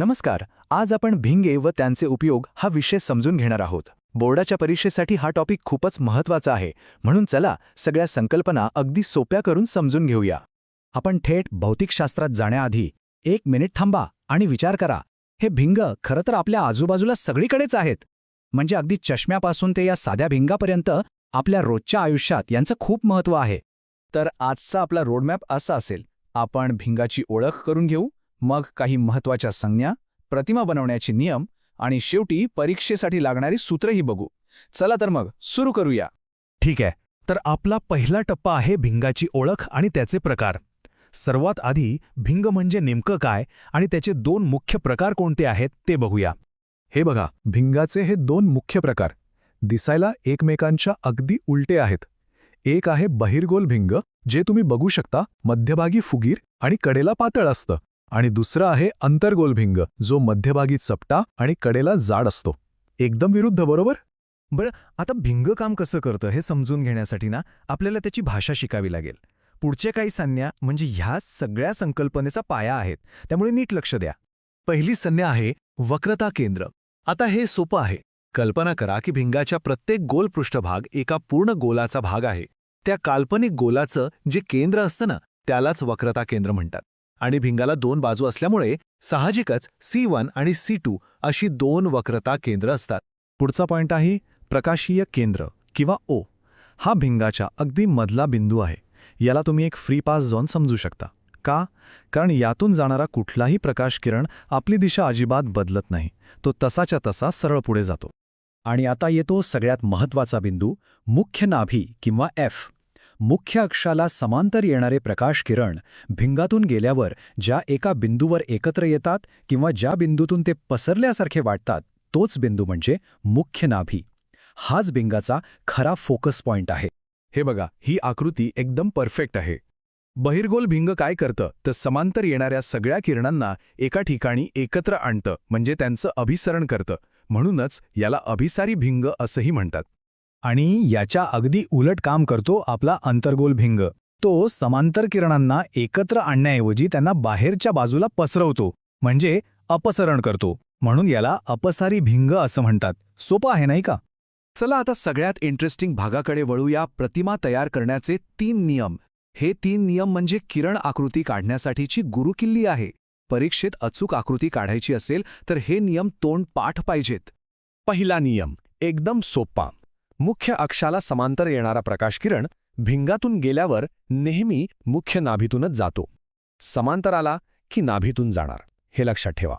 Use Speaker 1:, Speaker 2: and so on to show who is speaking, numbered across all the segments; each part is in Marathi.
Speaker 1: नमस्कार आज आपण भिंगे व त्यांचे उपयोग हा विषय समजून घेणार आहोत. बोर्डाच्या परीक्षेसाठी हा टॉपिक खूपच महत्त्वाचा आहे म्हणून चला सगळ्या संकल्पना अगदी सोप्या करून समजून घेऊया.
Speaker 2: आपण थेट भौतिकशास्त्रात जाण्याआधी एक मिनिट थांबा आणि विचार करा. हे भिंग खरं तर आपल्या आजूबाजूला सगळीकडेच आहेत. म्हणजे अगदी चष्म्यापासून ते या साध्या भिंगापर्यंत आपल्या रोजच्या आयुष्यात यांचं खूप महत्त्व आहे.
Speaker 1: तर आजचा आपला रोडमॅप असा असेल आपण भिंगाची ओळख करून घेऊ. मग काही महत्त्वाच्या संज्ञा प्रतिमा बनवण्याचे नियम आणि शेवटी परीक्षेसाठी लागणारी सूत्रही बघू. चला तर मग सुरू करूया.
Speaker 3: ठीक आहे. तर आपला पहिला टप्पा आहे भिंगाची ओळख आणि त्याचे प्रकार. सर्वात आधी भिंग म्हणजे नेमकं काय आणि त्याचे दोन मुख्य प्रकार कोणते आहेत ते बघूया.
Speaker 4: हे बघा भिंगाचे हे दोन मुख्य प्रकार. दिसायला एकमेकांच्या अगदी उलटे आहेत. एक आहे बहिर्गोल भिंग जे तुम्ही बघू शकता मध्यभागी फुगीर आणि कडेला पातळ असतं. आणि दुसरं आहे अंतर्गोल भिंग जो मध्यभागी चपटा आणि कडेला जाड असतो. एकदम विरुद्ध बरोबर?
Speaker 5: आता भिंग काम कसं करतं हे समजून घेण्यासाठी ना आपल्याला त्याची भाषा शिकावी लागेल. पुढच्या काही संज्ञा म्हणजे ह्या सगळ्या संकल्पनेचा पाया आहेत त्यामुळे नीट लक्ष द्या.
Speaker 3: पहिली संज्ञा आहे वक्रता केंद्र. आता हे सोपं आहे. कल्पना करा की भिंगाच्या प्रत्येक गोल पृष्ठभाग एका पूर्ण गोलाचा भाग आहे. त्या काल्पनिक गोलाचं जे केंद्र असतं ना त्यालाच वक्रता केंद्र म्हणतात. आणि भिंगाला दोन बाजू असल्यामुळे साहजिकच सी वन आणि सी टू अशी दोन वक्रता केंद्र असतात.
Speaker 2: पुढचा पॉइंट आहे प्रकाशीय केंद्र किंवा ओ. हा भिंगाच्या अगदी मधला बिंदू आहे. याला तुम्ही एक फ्री पास झोन समजू शकता. का? कारण यातून जाणारा कुठलाही प्रकाश किरण आपली दिशा अजिबात बदलत नाही. तो तसाच्या तसा सरळ पुढे जातो. आणि आता येतो सगळ्यात महत्त्वाचा बिंदू मुख्य नाभी किंवा एफ. मुख्य अक्षाला समांतर येणारे प्रकाश किरण भिंगातून गेल्यावर ज्या एका बिंदूवर एकत्र येतात किंवा ज्या बिंदूतून ते पसरल्यासारखे वाटतात तोच बिंदू म्हणजे मुख्य नाभी. हाच भिंगाचा खरा फोकस पॉइंट आहे.
Speaker 4: हे बघा ही आकृती एकदम परफेक्ट आहे. बहिर्गोल भिंग काय करतं? तर समांतर येणाऱ्या सगळ्या किरणांना एका ठिकाणी एकत्र आणतं म्हणजे त्यांचं अभिसरण करतं. म्हणूनच याला अभिसारी भिंग असंही म्हणतात.
Speaker 2: आणि याच्या अगदी उलट काम करतो आपला अंतर्गोल भिंग. तो समांतर किरणांना एकत्र आणण्याऐवजी त्यांना बाहेरच्या बाजूला पसरवतो म्हणजे अपसरण करतो. म्हणून याला अपसारी भिंग असं म्हणतात. सोपं आहे नाही का?
Speaker 1: चला आता सगळ्यात इंटरेस्टिंग भागाकडे वळूया. प्रतिमा तयार करण्याचे तीन नियम. हे तीन नियम म्हणजे किरण आकृती काढण्यासाठीची गुरुकिल्ली आहे. परीक्षेत अचूक आकृती काढायची असेल तर हे नियम तोंड पाठ पाहिजेत.
Speaker 3: पहिला नियम एकदम सोपा. मुख्य अक्षाला समांतर येणारा प्रकाशकिरण भिंगातून गेल्यावर नेहमी मुख्य नाभीतूनच जातो. समांतराला की नाभीतून जाणार हे लक्षात ठेवा.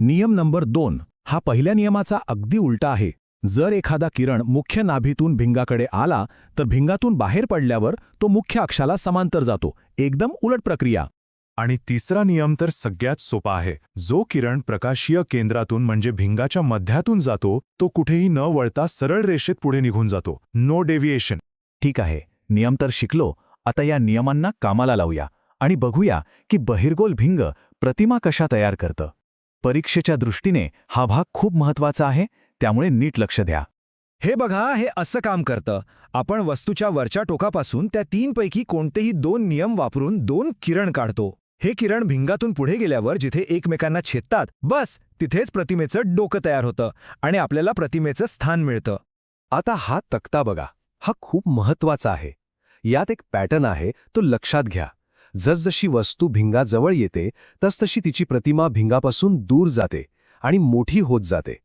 Speaker 2: नियम नंबर दोन हा पहिल्या नियमाचा अगदी उलटा आहे. जर एखादा किरण मुख्य नाभीतून भिंगाकडे आला तर भिंगातून बाहेर पडल्यावर तो मुख्य अक्षाला समांतर जातो. एकदम उलट प्रक्रिया.
Speaker 4: आणि तिसरा नियम तर सगळ्यात सोपा आहे. जो किरण प्रकाशीय केंद्रातून म्हणजे भिंगाच्या मध्यातून जातो तो कुठेही न वळता सरळ रेषेत पुढे निघून जातो. नो डेव्हिएशन
Speaker 2: ठीक आहे. नियम तर शिकलो. आता या नियमांना कामाला लावूया. आणि बघूया की बहिर्गोल भिंग प्रतिमा कशा तयार करतं. परीक्षेच्या दृष्टीने हा भाग खूप महत्त्वाचा आहे त्यामुळे नीट लक्ष द्या.
Speaker 5: हे बघा हे असं काम करतं. आपण वस्तूच्या वरच्या टोकापासून त्या तीनपैकी कोणतेही दोन नियम वापरून दोन किरण काढतो. हे किरण भिंगातून पुढे गेल्यावर जिथे एकमेकांना छेदतात बस तिथेच प्रतिमेचं डोकं तयार होतं आणि आपल्याला प्रतिमेचं स्थान मिळतं.
Speaker 3: आता हा तक्ता बघा. हा खूप महत्त्वाचा आहे. यात एक पॅटर्न आहे तो लक्षात घ्या. जसजशी वस्तू भिंगाजवळ येते तसतशी तिची प्रतिमा भिंगापासून दूर जाते आणि मोठी होत जाते.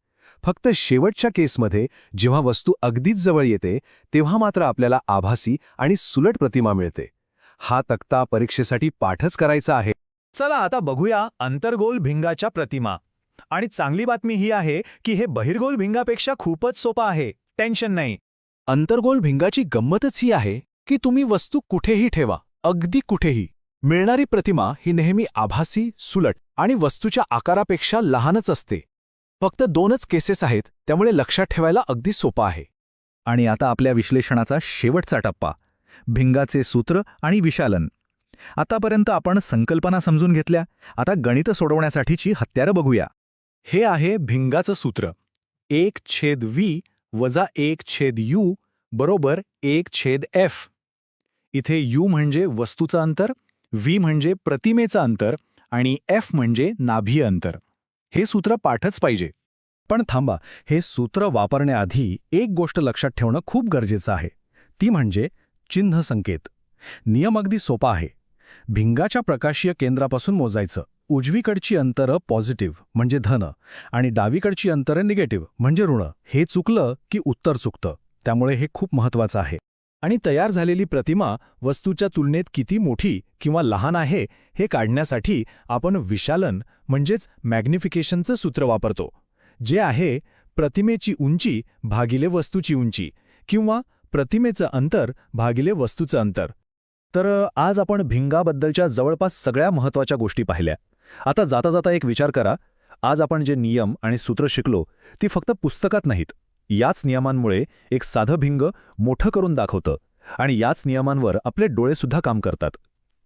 Speaker 3: फक्त शेवटच्या केसमध्ये जेव्हा वस्तू अगदीच जवळ येते तेव्हा मात्र आपल्याला आभासी आणि सुलट प्रतिमा मिळते. हा तक्ता परीक्षेसाठी पाठच करायचा आहे.
Speaker 5: चला आता बघूया अंतर्गोल भिंगाच्या प्रतिमा. आणि चांगली बातमी ही आहे की हे बहिर्गोल भिंगापेक्षा खूपच सोपं आहे. टेन्शन नाही.
Speaker 3: अंतर्गोल भिंगाची गंमतच ही आहे की तुम्ही वस्तू कुठेही ठेवा अगदी कुठेही. मिळणारी प्रतिमा ही नेहमी आभासी सुलट आणि वस्तूच्या आकारापेक्षा लहानच असते. फक्त दोनच केसेस आहेत त्यामुळे लक्षात ठेवायला अगदी सोपं आहे.
Speaker 2: आणि आता आपल्या विश्लेषणाचा शेवटचा टप्पा. भिंगाचे सूत्र आणि विशालन. आतापर्यंत आपण संकल्पना समजून घेतल्या. आता गणित सोडवण्यासाठीची हत्यारं बघूया.
Speaker 3: हे आहे भिंगाचं सूत्र. एक छेद व्ही वजा एक छेद यू बरोबर एक छेद एफ
Speaker 2: इथे यू म्हणजे वस्तूचं अंतर व्ही म्हणजे प्रतिमेचं अंतर आणि एफ म्हणजे नाभीय अंतर.
Speaker 4: हे सूत्र पाठच पाहिजे.
Speaker 2: पण थांबा हे सूत्र वापरण्याआधी एक गोष्ट लक्षात ठेवणं खूप गरजेचं आहे. ती म्हणजे चिन्ह संकेत. नियम अगदी सोपा आहे. भिंगाच्या प्रकाशीय केंद्रापासून मोजायचं. उजवीकडची अंतरं पॉझिटिव्ह म्हणजे धन आणि डावीकडची अंतरं निगेटिव्ह म्हणजे ऋण. हे चुकलं की उत्तर चुकतं. त्यामुळे हे खूप महत्वाचं आहे.
Speaker 5: आणि तयार झालेली प्रतिमा वस्तूच्या तुलनेत किती मोठी किंवा लहान आहे हे काढण्यासाठी आपण विशालन म्हणजेच मॅग्निफिकेशनचं सूत्र वापरतो. जे आहे प्रतिमेची उंची भागिले वस्तूची उंची किंवा प्रतिमेचं अंतर भागिले वस्तूचं अंतर.
Speaker 2: तर आज आपण भिंगाबद्दलच्या जवळपास सगळ्या महत्त्वाच्या गोष्टी पाहिल्या. आता जाता जाता एक विचार करा. आज आपण जे नियम आणि सूत्र शिकलो ती फक्त पुस्तकात नाहीत. याच नियमांमुळे एक साधं भिंग मोठं करून दाखवतं आणि याच नियमांवर आपले डोळेसुद्धा काम करतात.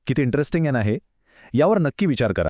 Speaker 2: किती इंटरेस्टिंग आहे यावर नक्की विचार करा.